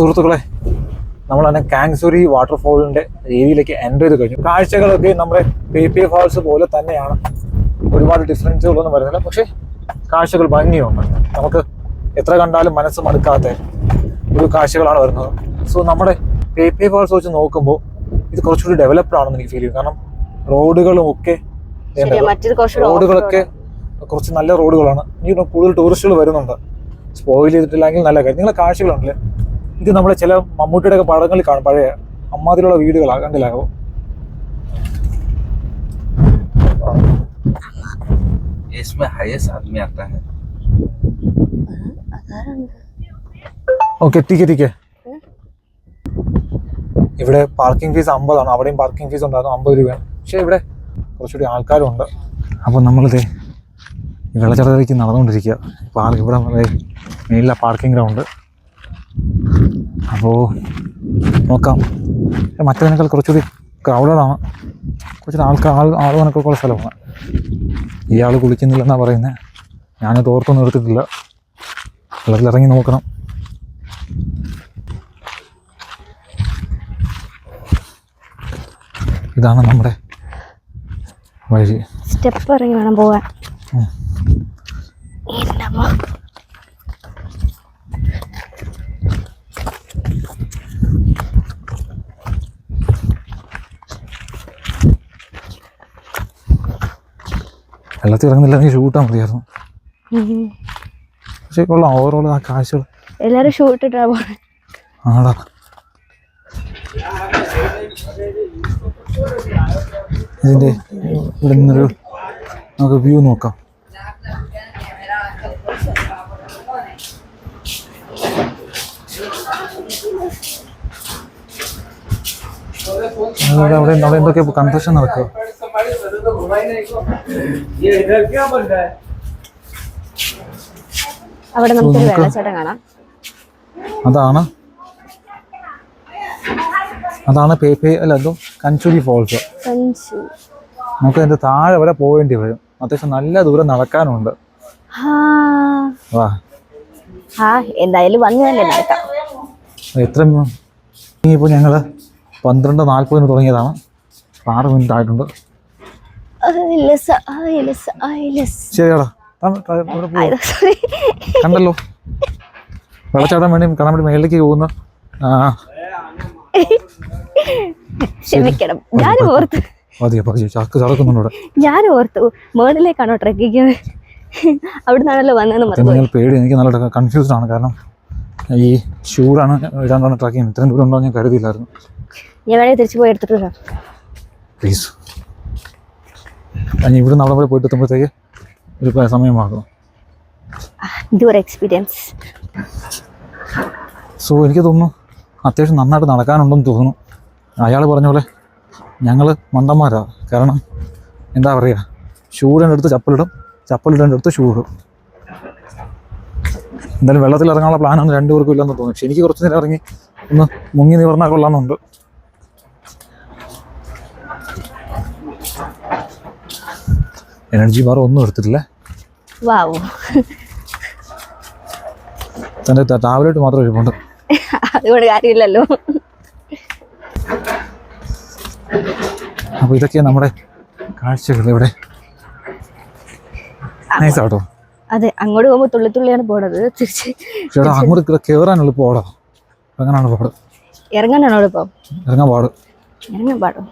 സുഹൃത്തുക്കളെ നമ്മൾ തന്നെ കാങ്സൂരി വാട്ടർഫോളിന്റെ ഏരിയയിലേക്ക് എന്റർ ചെയ്ത് കഴിഞ്ഞു. കാഴ്ചകളൊക്കെ നമ്മുടെ പേ പി ഫാൾസ് പോലെ തന്നെയാണ്. ഒരുപാട് ഡിഫറൻസുകളൊന്നും വരുന്നില്ല. പക്ഷേ കാഴ്ചകൾ ഭംഗിയുണ്ട്. നമുക്ക് എത്ര കണ്ടാലും മനസ്സ് മടുക്കാത്ത ഒരു കാഴ്ചകളാണ് വരുന്നത്. സോ നമ്മുടെ പേ പി ഫാൾസ് വെച്ച് നോക്കുമ്പോൾ ഇത് കുറച്ചുകൂടി ഡെവലപ്ഡ് ആണെന്ന് എനിക്ക് ഫീൽ ചെയ്യും. കാരണം റോഡുകളും ഒക്കെ റോഡുകളൊക്കെ കുറച്ച് നല്ല റോഡുകളാണ്. ഇനി കൂടുതൽ ടൂറിസ്റ്റുകൾ വരുന്നുണ്ട്. സ്പോയിൽ ചെയ്തിട്ടില്ലെങ്കിൽ നല്ല കാര്യം. നിങ്ങളെ കാഴ്ചകളുണ്ടല്ലേ? ഇത് നമ്മളെ ചില മമ്മൂട്ടിയുടെ ഒക്കെ പടങ്ങളിൽ കാണും പഴയ അമ്മാതിലുള്ള വീടുകളാണ് കണ്ടില്ലാകോ इसमें हाईएस्ट आदमी आता है ഓക്കെ എത്തിക്ക് എത്തിക്ക് ഇവിടെ പാർക്കിംഗ് ഫീസ് അമ്പതാണ് അവിടെയും പാർക്കിംഗ് ഫീസ് ഉണ്ടായിരുന്നു അമ്പത് രൂപയാണ് പക്ഷേ ഇവിടെ കുറച്ചുകൂടി ആൾക്കാരുണ്ട് അപ്പോൾ നമ്മളിത് ഈ വെള്ളച്ചാട്ടത്തിലേക്ക് നടന്നുകൊണ്ടിരിക്കുക പാർ ഇവിടെ മെയിനിലെ പാർക്കിംഗ് ഗ്രൗണ്ട് അപ്പോൾ നോക്കാം. മറ്റതിനേക്കാൾ കുറച്ചുകൂടി ക്രൗഡഡാണ് കുറച്ചുകൂടി ആൾക്കാർ ആൾ ആൾ കണക്കൊക്കെയുള്ള സ്ഥലമാണ്. ഇയാൾ കുളിക്കുന്നില്ലെന്നാണ് പറയുന്നത് ഞാൻ തോർത്തൊന്നും എടുത്തിട്ടില്ല. വെള്ളത്തിലിറങ്ങി നോക്കണം. ഇതാണ് നമ്മുടെ വഴി. സ്റ്റെപ്പ് ഇറങ്ങി വേണം പോവാൻ. ഉം. ഇറങ്ങുന്നില്ല നീ വെള്ളത്തിൽ ഷൂട്ടാൻ മതിയായിരുന്നു. പക്ഷേ കൊള്ളാം ഓവറോൾ ആ കാശുകൾ എല്ലാരും ഷൂട്ട് ഇട്ടാ പോണേ ആടാ ഇതിന്റെ ഇവിടെ നിന്നൊരു നമുക്ക് വ്യൂ നോക്കാം അവിടെ അവിടെ എന്തൊക്കെ കൺസ്ട്രക്ഷൻ നടക്കുക അവിടെ നമുക്ക് വേറെ വെള്ളച്ചാട്ടം കാണാം. അതാണ്. അതാണ് പേ പേ അല്ല എന്തോ? കഞ്ചുരി ഫോൾസ്. കഞ്ചു. നമുക്ക് അതിന്റെ താഴെ വരെ പോകേണ്ടി വരും. അത്യാവശ്യം നല്ല ദൂരം നടക്കാനുണ്ട്. എത്രയും വാ. ഞങ്ങൾ എന്തായാലും നടക്കാം. എത്ര ഞങ്ങൾ പന്ത്രണ്ട് നാൽപ്പതിന് തുടങ്ങിയതാണ്. ആറ് മിനിറ്റ് ആയിട്ടുണ്ട്. ശരിയാടാ. കണ്ടല്ലോ. വെള്ളച്ചാട്ടം വേണ്ടി കാണാൻ വേണ്ടി മേളിലേക്ക് പോകുന്ന ആ. ക്ഷമിക്കണം. ഞാൻ ഓർത്തു. ഞാൻ ഓർത്തു. മേളിലേക്കാണോ ട്രക്കിക്കുന്നത് അവിടെ നിന്നാണല്ലോ വന്നതെന്ന് പേടി എനിക്ക് നല്ല കൺഫ്യൂസ്ഡ് ആണ്. കാരണം ഈ ഷൂടാണ് ഇടാണ്ടാണ് ട്രക്കിങ് ഇത്രയും ദൂരം ഉണ്ടോ ഞാൻ കരുതിയില്ലായിരുന്നു. ഞാൻ വേണമെങ്കിൽ തിരിച്ചു പോയി എടുത്തിട്ട് പ്ലീസ് ഞാൻ ഇവിടെ നിന്ന് അവിടെ പോയിട്ട് എത്തുമ്പോഴത്തേക്ക് ഒരു സമയമാകും. ഇതൊരു എക്സ്പീരിയൻസ് സോ എനിക്ക് തോന്നുന്നു അത്യാവശ്യം നന്നായിട്ട് നടക്കാനുണ്ടെന്ന് തോന്നുന്നു. അയാൾ പറഞ്ഞ പോലെ ഞങ്ങൾ മണ്ടന്മാരാ. കാരണം എന്താ പറയുക ഷൂടേന്റെ അടുത്ത് ചപ്പലിടും ചപ്പലിടേന്റെ അടുത്ത് ഷൂ ഇടും. എന്തായാലും വെള്ളത്തിൽ ഇറങ്ങാനുള്ള പ്ലാനൊന്നും രണ്ടുപേർക്കും ഇല്ലെന്ന് തോന്നുന്നു. പക്ഷെ എനിക്ക് കുറച്ച് നേരം ഇറങ്ങി ഒന്ന് മുങ്ങി നിവർന്നാൽ കൊള്ളാമെന്നുണ്ട്. എനർജി ബാർ ഒന്നും എടുത്തിട്ടില്ല. വാവു. തന്റെ ടാബ്ലറ്റ് മാത്രം ഇരിപ്പുണ്ട് അതുകൊണ്ട് കാര്യമില്ലല്ലോ. അപ്പോൾ ഇതൊക്കെയാണ് നമ്മുടെ കാഴ്ചകൾ ഇവിടെ. നൈസ് ആട്ടോ. അതെ അങ്ങോട്ട് പോകുമ്പോൾ തുള്ളി തുള്ളിയാണ് പോണത്. തിരിച്ച് ചേട്ടാ അങ്ങോട്ട് കേറാനുള്ള പോടോ. എങ്ങനെയാണ് പാട്. ഇറങ്ങാനാണോ ഇപ്പം? ഇറങ്ങാൻ പാടും. ഇറങ്ങാൻ പാടും?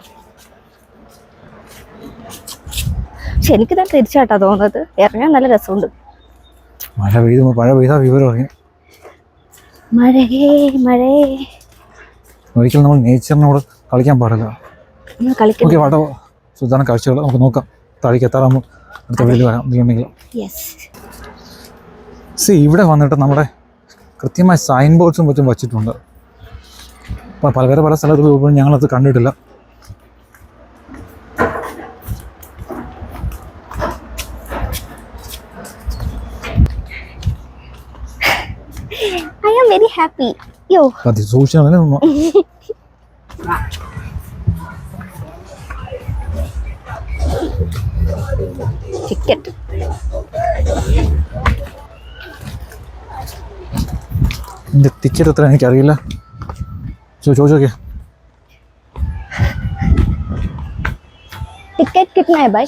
പക്ഷെ എനിക്ക് തന്നെ തിരിച്ചാട്ടാ തോന്നുന്നത്. ഇറങ്ങാൻ നല്ല രസമുണ്ട്. മഴ പെയ്ത് മഴ പെയ്താ വിവരം അറിയാം മഴയേ മഴയേ ഒരിക്കലും നമ്മൾ നേച്ചറിനോട് കളിക്കാൻ പാടില്ല. ഓക്കെ സുധാരണ കാഴ്ചകൾ നമുക്ക് നോക്കാം. താഴേക്ക് എത്താറാകുമ്പോൾ അടുത്ത വീട്ടിൽ വരാം. യെസ് സി ഇവിടെ വന്നിട്ട് നമ്മുടെ കൃത്യമായ സൈൻ ബോർഡ്സും മറ്റും വച്ചിട്ടുണ്ട്. പല വേറെ പല സ്ഥലത്ത് പോകുമ്പോൾ ഞങ്ങളത് കണ്ടിട്ടില്ല ഐ ആം വെരി ഹാപ്പി യോ അതി സൂക്ഷിച്ചു ടിക്കറ്റ് ഇതിന്റെ ടിക്കറ്റ് എത്ര എനിക്കറിയില്ല. ചോദിച്ചോക്കെ ടിക്കറ്റ് കിട്ടണേ ബൈ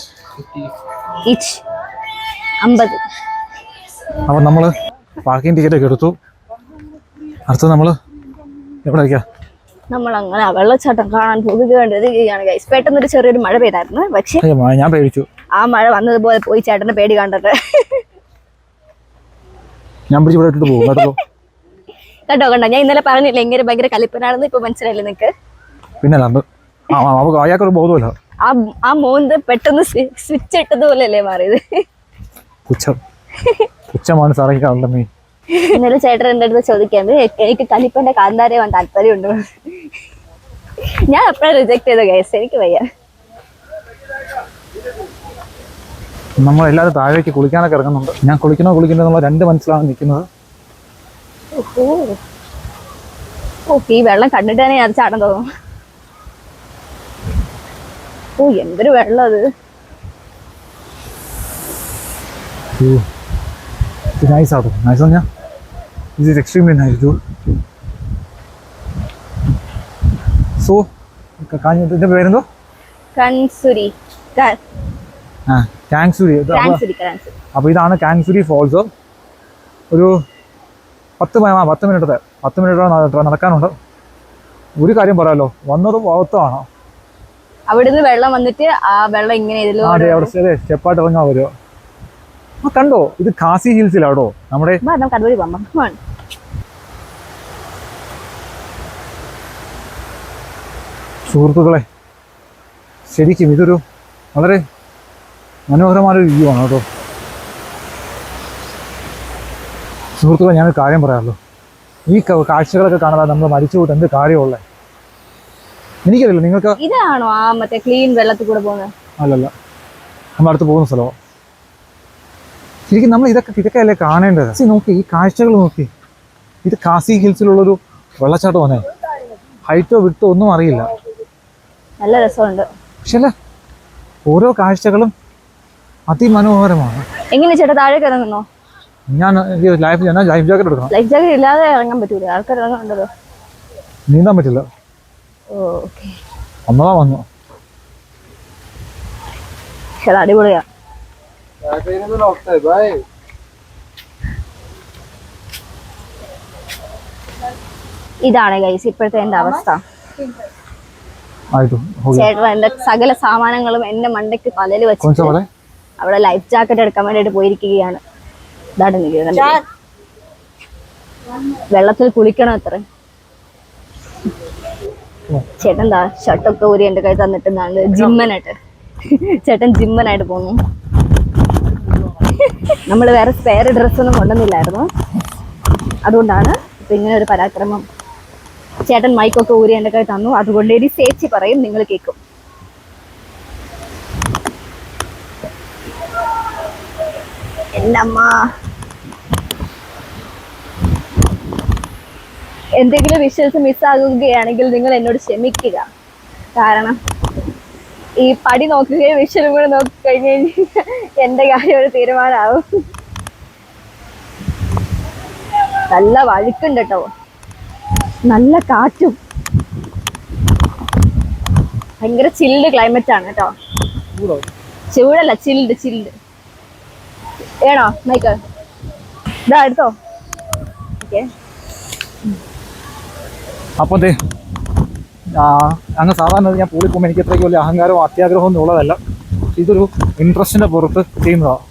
ഇച്ച് അമ്പത്. അപ്പം നമ്മൾ പാർക്കിംഗ് ടിക്കറ്റൊക്കെ എടുത്തു. അടുത്തത് നമ്മൾ എവിടെ വയ്ക്കാം നമ്മൾ അങ്ങനെ വെള്ളച്ചാട്ടം കാണാൻ പോകുകയാണ് ഗൈസ് പെട്ടെന്നൊരു ചെറിയൊരു മഴ പെയ്തായിരുന്നു പക്ഷേ ഞാൻ പേടിച്ചു. ആ മഴ വന്നതുപോലെ പോയി ചേട്ടന്റെ പേടി കണ്ടിട്ട് ഞാൻ പിടിച്ച് ഇവിടെ പോകും. കേട്ടോ. കേട്ടോ കണ്ടോ? ഞാൻ ഇന്നലെ പറഞ്ഞില്ല ഇങ്ങനെ ഭയങ്കര കലിപ്പനാണെന്ന് ഇപ്പൊ മനസ്സിലായില്ലേ നിനക്ക്? പിന്നെ അയാൾക്കൊരു ബോധമില്ല ആ ആ മോന്ത് പെട്ടെന്ന് സ്വിച്ച് ഇട്ടതുപോലെയല്ലേ മാറിയത്? പുച്ഛം. പുച്ഛമാണ് സാറേ ഈ കാണുന്ന മീൻ ഇന്നലെ ചേട്ടൻ എന്റെ അടുത്ത് ചോദിക്കാൻ എനിക്ക് കലിപ്പന്റെ കാന്താരയാവാൻ താല്പര്യമുണ്ടോ. ഞാൻ അപ്പഴേ റിജക്ട് ചെയ്ത ഗൈസ് എനിക്ക് വയ്യ. നമ്മളെല്ലാവരും താഴേക്ക് കുളിക്കാനൊക്കെ ഇറങ്ങുന്നുണ്ട്. ഞാൻ കുളിക്കണോ കുളിക്കണോ എന്നുള്ള രണ്ട് മനസ്സിലാണ് നിൽക്കുന്നത്. ഓ ഈ വെള്ളം കണ്ടിട്ട് തന്നെ ഞാൻ ചാടാൻ തോന്നും. ഓ എന്തൊരു വെള്ളം അത്. നൈസ് നൈസ് പറഞ്ഞാൽ ഇത് is extremely nice too so കാഞ്ഞ ഇതിന്റെ പേരെന്തോ? കൻസുരി. കാങ്സുരി അപ്പോൾ ഇതാണ് കാങ്സുരി ഫോൾസ് ഒരു പത്ത് പത്ത് മിനിറ്റത്തെ പത്ത് മിനിറ്റ് നടക്കാനുണ്ട്. ഒരു കാര്യം പറയാമല്ലോ വന്നത് ഭാഗത്താണ് അവിടുന്ന് വെള്ളം വന്നിട്ട് ആ വെള്ളം ഇങ്ങനെ അതെ അവിടെ സ്റ്റെപ്പായിട്ട് ഇറങ്ങാൻ വരുമോ ആ കണ്ടോ? ഇത് കാസി ഹിൽസിലാടോ? നമ്മുടെ നമുക്ക് അതുവഴി പോകാം. സുഹൃത്തുക്കളെ ശരിക്കും ഇതൊരു വളരെ മനോഹരമായ വ്യൂ ആണ് കേട്ടോ. സുഹൃത്തുക്കളെ ഞാനൊരു കാര്യം പറയാമല്ലോ. ഈ കാഴ്ചകളൊക്കെ കാണാതെ നമ്മൾ മരിച്ചു പോയിട്ട് എന്ത് കാര്യമുള്ളത് എനിക്കറിയില്ല നിങ്ങൾക്ക് ഇതാണോ ആ മറ്റേ ക്ലീൻ വെള്ളത്തിൽ കൂടെ പോകുന്നത്? അല്ലല്ല നമ്മൾ അടുത്ത് പോകുന്ന സ്ഥലമോ. ശരിക്കും നമ്മൾ ഇതൊക്കെ ഇതൊക്കെ അല്ലേ കാണേണ്ടത്? സി നോക്കി ഈ കാഴ്ചകൾ നോക്കി. ഇത് കാസി ഹിൽസിലുള്ളൊരു വെള്ളച്ചാട്ടമാണേ ഹൈറ്റോ വിട്ടോ ഒന്നും അറിയില്ല. നല്ല രസമുണ്ട്. പക്ഷേ ഓരോ കാഴ്ചകളും അതിമനോഹരമാണ്. എങ്ങനെ ചേട്ടാ താഴെ ഇറങ്ങുന്നോ? ഞാൻ ലൈഫ് ഞാൻ ലൈഫ് ജാക്കറ്റ് എടുക്കണം. ലൈഫ് ജാക്കറ്റ് ഇല്ലാതെ ഇറങ്ങാൻ പറ്റൂല? ആൾക്കാർ ഇറങ്ങുന്നുണ്ടല്ലോ നീന്താൻ പറ്റില്ല. ഓക്കെ. ഒന്നതാ വന്നു. പക്ഷെ അടിപൊളിയാ ഇതാണ് ഗൈസ് ഇപ്പോഴത്തെ എന്റെ അവസ്ഥ. ചേട്ടൻ എന്റെ സകല സാമാനങ്ങളും എന്റെ മണ്ടയ്ക്ക് തലയിൽ വെച്ച് അവിടെ ലൈഫ് ജാക്കറ്റ് എടുക്കാൻ വേണ്ടിട്ട് പോയിരിക്കുകയാണ്. ഇതാണ് നിൽക്കുന്നത് വെള്ളത്തിൽ കുളിക്കണം അത്ര? ചേട്ടൻ എന്താ ഷർട്ടൊക്കെ ഊരി എന്റെ കൈ തന്നിട്ട് ജിമ്മനായിട്ട് ചേട്ടൻ ജിമ്മനായിട്ട് പോന്നു. നമ്മൾ വേറെ സ്പെയർ ഡ്രസ്സൊന്നും കൊണ്ടുവന്നില്ലായിരുന്നു. അതുകൊണ്ടാണ് ഇപ്പം ഇങ്ങനെ ഒരു പരാക്രമം ചേട്ടൻ മൈക്കൊക്കെ ഊരി എന്റെ കൈ തന്നു. അതുകൊണ്ട് ഇനി ചേച്ചി പറയും നിങ്ങൾ കേൾക്കും എന്തെങ്കിലും വിഷ്വൽസ് മിസ്സാകുകയാണെങ്കിൽ നിങ്ങൾ എന്നോട് ക്ഷമിക്കുക. കാരണം ഈ പടി നോക്കുകയും വിഷലും കൂടെ നോക്കി കഴിഞ്ഞ് കഴിഞ്ഞാൽ എന്റെ കാര്യം ഒരു തീരുമാനമാവും നല്ല വഴുക്കുണ്ട് കേട്ടോ നല്ല കാറ്റും. ഭയങ്കര ചിൽഡ് ക്ലൈമറ്റ് ആണ് കേട്ടോ ചൂടല്ല ചിൽഡ് ചിൽഡ് ഏണോ മൈക്ക് ഇതാ എടുത്തോ. ഓക്കെ അപ്പൊ അങ്ങ് സാധാരണ ഞാൻ പൂളി പോകുമ്പോൾ എനിക്ക് അത്രയ്ക്ക് വലിയ അഹങ്കാരവും അത്യാഗ്രഹവും ഒന്നും ഉള്ളതല്ല. ഇതൊരു ഇൻട്രസ്റ്റിന്റെ പുറത്ത് ചെയ്യുന്നതാണ്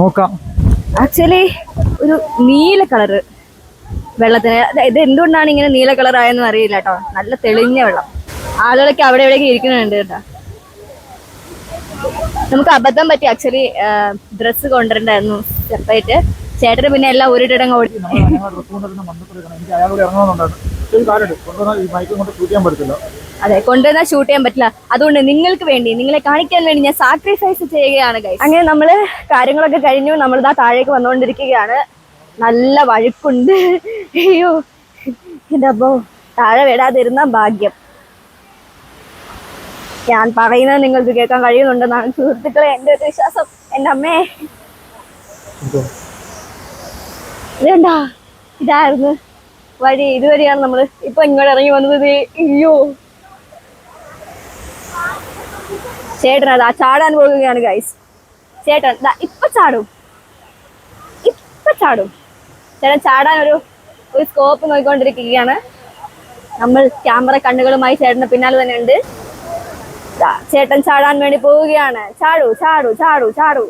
നോക്കാം. ആക്ച്വലി ഒരു നീല കളറ് വെള്ളത്തിന് ഇത് എന്തുകൊണ്ടാണ് ഇങ്ങനെ നീല കളർ ആയെന്ന് അറിയില്ല കേട്ടോ. നല്ല തെളിഞ്ഞ വെള്ളം. ആളുകളൊക്കെ അവിടെ എവിടെയൊക്കെ ഇരിക്കുന്നുണ്ട് കേട്ടോ. നമുക്ക് അബദ്ധം പറ്റി ആക്ച്വലി ഡ്രസ്സ് കൊണ്ടുവരണ്ടായിരുന്നു സെപ്പറേറ്റ് ചേട്ടന് പിന്നെ എല്ലാം ഒരിടങ്ങ് ഓടി അതെ കൊണ്ടുവന്നാൽ ഷൂട്ട് ചെയ്യാൻ പറ്റില്ല. അതുകൊണ്ട് നിങ്ങൾക്ക് വേണ്ടി നിങ്ങളെ കാണിക്കാൻ വേണ്ടി ഞാൻ സാക്രിഫൈസ് ചെയ്യുകയാണ്. അങ്ങനെ നമ്മൾ കാര്യങ്ങളൊക്കെ കഴിഞ്ഞു. നമ്മൾ ഇതാ താഴേക്ക് വന്നുകൊണ്ടിരിക്കുകയാണ്. നല്ല വഴുക്കുണ്ട്. അയ്യോ. അപ്പോ താഴെ വിടാതിരുന്ന ഭാഗ്യം. ഞാൻ പറയുന്നത് നിങ്ങൾക്ക് കേൾക്കാൻ കഴിയുന്നുണ്ടെന്നാണ് സുഹൃത്തുക്കളെ എന്റെ ഒരു വിശ്വാസം. എന്റെ അമ്മേ. ഇതുണ്ടാ ഇതായിരുന്നു. വഴി ഇതുവരെയാണ് നമ്മൾ ഇപ്പൊ ഇങ്ങോട്ട് ഇറങ്ങി വന്നത്. അയ്യോ. ചേട്ടൻ അതാ ചാടാൻ പോകുകയാണ് ഗൈസ് ചേട്ടൻ ഇപ്പൊ ചാടും. ഇപ്പൊ ചാടും. ചേട്ടൻ ചാടാൻ ഒരു ഒരു സ്കോപ്പ് നോക്കിക്കൊണ്ടിരിക്കുകയാണ്. നമ്മൾ ക്യാമറ കണ്ണുകളുമായി ചേട്ടന്റെ പിന്നാലെ തന്നെ ഉണ്ട്. ചേട്ടൻ ചാടാൻ വേണ്ടി പോവുകയാണ്. ചാടു ചാടു ചാടു ചാടൂ.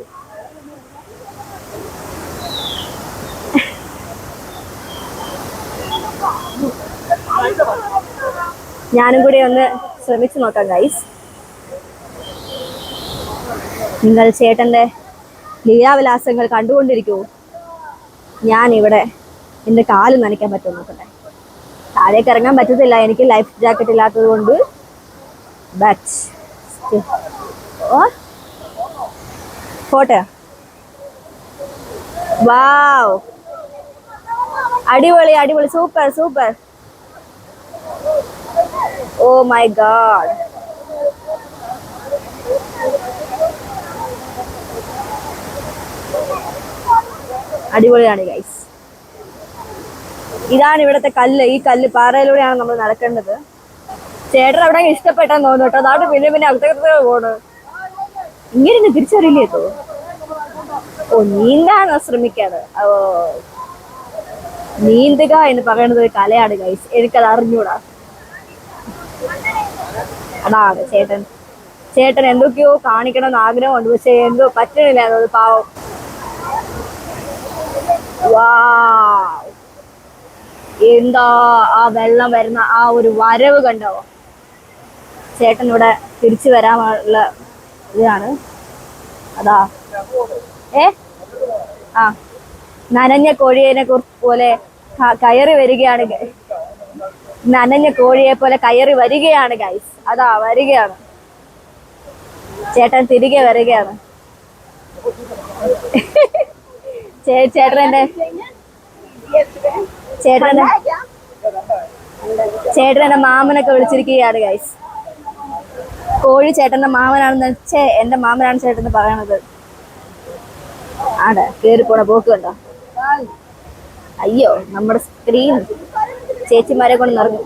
ഞാനും കൂടി ഒന്ന് ശ്രമിച്ചു നോക്കാം ഗൈസ് നിങ്ങൾ ചേട്ടന്റെ ലീലാവിലാസങ്ങൾ കണ്ടുകൊണ്ടിരിക്കൂ. ഇവിടെ എന്റെ കാൽ നനയ്ക്കാൻ പറ്റുമോ നോക്കട്ടെ. താഴേക്ക് ഇറങ്ങാൻ പറ്റത്തില്ല. എനിക്ക് ലൈഫ് ജാക്കറ്റ് ഇല്ലാത്തത് കൊണ്ട്. ബട്ട് ഓ. പോട്ടെ. വാവ് അടിപൊളി അടിപൊളി. Super super oh my god അടിപൊളിയാണ് ഗൈസ് ഇതാണ് ഇവിടുത്തെ കല്ല്. ഈ കല്ല് പാറയിലൂടെയാണ് നമ്മൾ നടക്കേണ്ടത്. ചേട്ടൻ അവിടെ ഇഷ്ടപ്പെട്ടെന്ന് തോന്നുന്നു കേട്ടോ. അതാണ് പിന്നെ പിന്നെ അടുത്തടുത്ത് പോണ്. ഇങ്ങനെ എന്നെ തിരിച്ചറിയില്ലേ തോ ഓ നീന്താണോ ശ്രമിക്കാറ് ഓ. നീന്തുക എന്ന് പറയുന്നത് ഒരു കലയാണ് ഗൈസ് എനിക്കത് അറിഞ്ഞൂടാ അതാണ് ചേട്ടൻ. ചേട്ടൻ എന്തൊക്കെയോ കാണിക്കണം എന്ന് ആഗ്രഹമുണ്ട്. പക്ഷെ എന്തോ പറ്റണില്ല അത് പാവം. വാ എന്താ ആ വെള്ളം വരുന്ന ആ ഒരു വരവ് കണ്ടോ? ചേട്ടൻ ഇവിടെ തിരിച്ചു വരാനുള്ള ഇതാണ്. അതാ. ഏ? ആ. നനഞ്ഞ കോഴിയെ പോലെ കയറി വരികയാണ് നനഞ്ഞ കോഴിയെ പോലെ കയറി വരികയാണ് ഗൈസ് അതാ വരികയാണ്. ചേട്ടൻ തിരികെ വരികയാണ്. ചേട്ടനെ ചേട്ടനെ ചേട്ടനെ മാമനൊക്കെ വിളിച്ചിരിക്കുകയാണ് ഗൈസ് കോഴി ചേട്ടന്റെ മാമനാണെന്ന് ചേ എന്റെ മാമനാണ് ചേട്ടൻ പറയണത്. ആണ് കേറി പോണ പോക്ക് കണ്ടോ? അയ്യോ നമ്മുടെ സ്ക്രീൻ ചേച്ചിമാരെ കൊണ്ട് നിറഞ്ഞു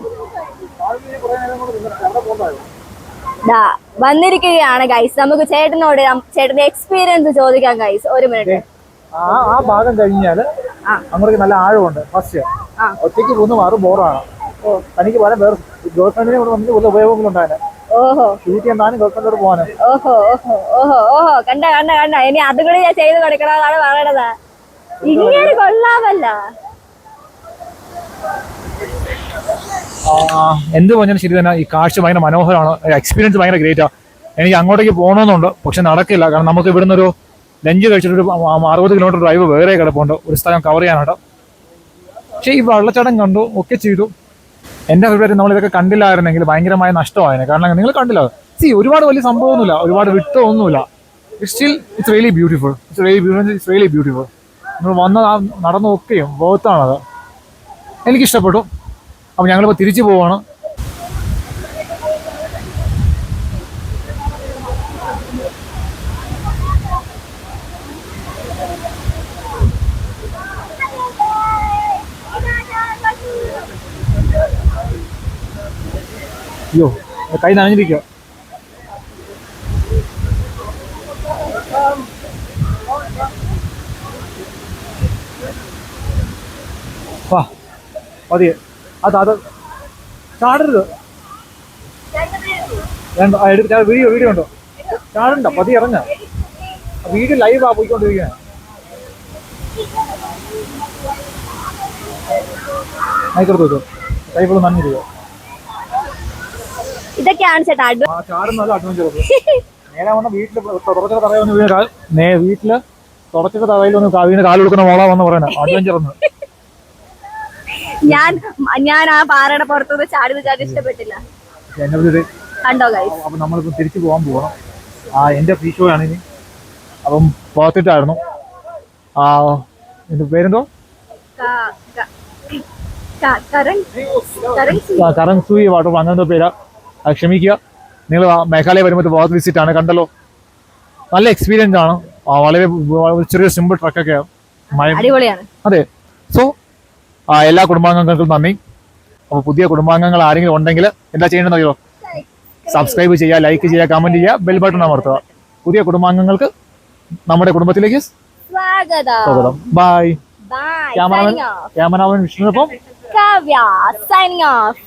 ദാ വന്നിരിക്കുകയാണ് ഗൈസ് നമുക്ക് ചേട്ടനോട് ചേട്ടന്റെ എക്സ്പീരിയൻസ് ചോദിക്കാം ഗൈസ് ഒരു മിനിറ്റ് ആ ആ ഭാഗം കഴിഞ്ഞാൽ. അങ്ങോട്ട് നല്ല ആഴമുണ്ട് ഫസ്റ്റ്. ഒറ്റയ്ക്ക് പോകുന്ന മാറ് ബോറാണ് തനിക്ക് പല വേറെ ഗേൾ ഫ്രണ്ടിനെ കൂടെ വന്നിട്ട് വല്ല ഉപയോഗങ്ങളും ഓഹോ. ഷൂട്ട് ചെയ്യാൻ ഗേൾ ഫ്രണ്ടോട് പോകാന് ഓഹോ ഓഹോ ഓഹോ ഓഹോ. കണ്ട കണ്ട കണ്ട. ഇനി അതും ഞാൻ ചെയ്ത് കൊടുക്കണമെന്നാണ് പറയണത്. ഇങ്ങനെ കൊള്ളാമല്ല. എന്ത് പറഞ്ഞാലും ശരി തന്നെ. ഈ കാഴ്ച ഭയങ്കര മനോഹരമാണ്. എക്സ്പീരിയൻസ് ഭയങ്കര ഗ്രേറ്റാണ് എനിക്ക് അങ്ങോട്ടേക്ക് പോകണമെന്നുണ്ട് പക്ഷെ നടക്കില്ല. കാരണം നമുക്ക് ഇവിടുന്ന് ഒരു ലഞ്ച് കഴിച്ചിട്ട് അറുപത് കിലോമീറ്റർ ഡ്രൈവ് വേറെ കിടപ്പുണ്ട്. ഒരു സ്ഥലം കവർ ചെയ്യാനായിട്ട്. പക്ഷേ ഈ വെള്ളച്ചാട്ടം കണ്ടു ഒക്കെ ചെയ്തു. എന്റെ അഭിപ്രായത്തിൽ നമ്മൾ ഇതൊക്കെ കണ്ടില്ലായിരുന്നെങ്കിൽ ഭയങ്കരമായ നഷ്ടമായേനെ. കാരണം നിങ്ങൾ കണ്ടില്ല. സി ഒരുപാട് വലിയ സംഭവമൊന്നുമില്ല. ഒരുപാട് it's still it's really beautiful it's really beautiful it's really beautiful നമ്മൾ വന്ന നടന്നൊക്കെയും ബോത്താണത് എനിക്കിഷ്ടപ്പെട്ടു. അപ്പോൾ ഞങ്ങളിപ്പോൾ തിരിച്ചു പോവാണ്. അയ്യോ കൈ നനഞ്ഞിരിക്കുക വാ പതിയെ അത് അത് ചാടരുത്. വേണ്ട എടുത്ത് വീഡിയോ വീഡിയോ ഉണ്ടോ ചാടണ്ട പതി ഇറങ്ങ. വീഡിയോ ലൈവ് ആ ആയിക്കോട്ടെ വെച്ചോ. കൈകൾ നന്ദിരിക്കുക ഇതൊക്കെയാണ് ചേട്ടാ ചാടുന്നത് അഡ്വഞ്ചർ നേരെ വന്ന വീട്ടിൽ തുടച്ചിട്ട് തറയിൽ വന്ന് വീണ് കാൽ നേ വീട്ടിൽ തുടച്ചിട്ട് തറയിൽ വന്ന് വീണ് കാൽ കൊടുക്കുന്ന മോളാ വന്ന് പറയുന്നത് അഡ്വഞ്ചർ എന്ന് ഞാൻ ഞാൻ ആ പാറയുടെ പുറത്തുനിന്ന് ചാടി ചാടി ഇഷ്ടപ്പെട്ടില്ല. കണ്ടോ ഗൈസ് അപ്പം നമ്മളിപ്പോൾ തിരിച്ചു പോകാൻ പോകണം ആ എന്റെ ഫ്രീ ഷോ ആണ് ഇനി. അപ്പം പോത്തിട്ടായിരുന്നു ആ എന്റെ പേരെന്തോ? കറൻസൂയി വാട്ടർ അങ്ങനത്തെ പേരാ. ക്ഷമിക്കുക. നിങ്ങൾ മേഘാലയ വരുമ്പോൾ പോത്ത് വിസിറ്റ് ആണ് കണ്ടല്ലോ. നല്ല എക്സ്പീരിയൻസ് ആണ്. വളരെ ചെറിയ സിമ്പിൾ ട്രക്കൊക്കെ മഴ അടിപൊളിയാണ്. അതെ. സോ എല്ലാ കുടുംബാംഗങ്ങൾക്കും നന്ദി. അപ്പോൾ പുതിയ കുടുംബാംഗങ്ങൾ ആരെങ്കിലും ഉണ്ടെങ്കിൽ എന്താ ചെയ്യേണ്ടതെന്ന് അറിയോ? സബ്സ്ക്രൈബ് ചെയ്യുക ലൈക്ക് ചെയ്യുക കമന്റ് ചെയ്യുക ബെൽ ബട്ടൺ അമർത്തുക. പുതിയ കുടുംബാംഗങ്ങൾക്ക് നമ്മുടെ കുടുംബത്തിലേക്ക് സ്വാഗതം. ബൈ ക്യാമറമാൻ ക്യാമറമാൻ വിഷ്ണുവിനൊപ്പം കാവ്യ സൈനിങ് ഓഫ്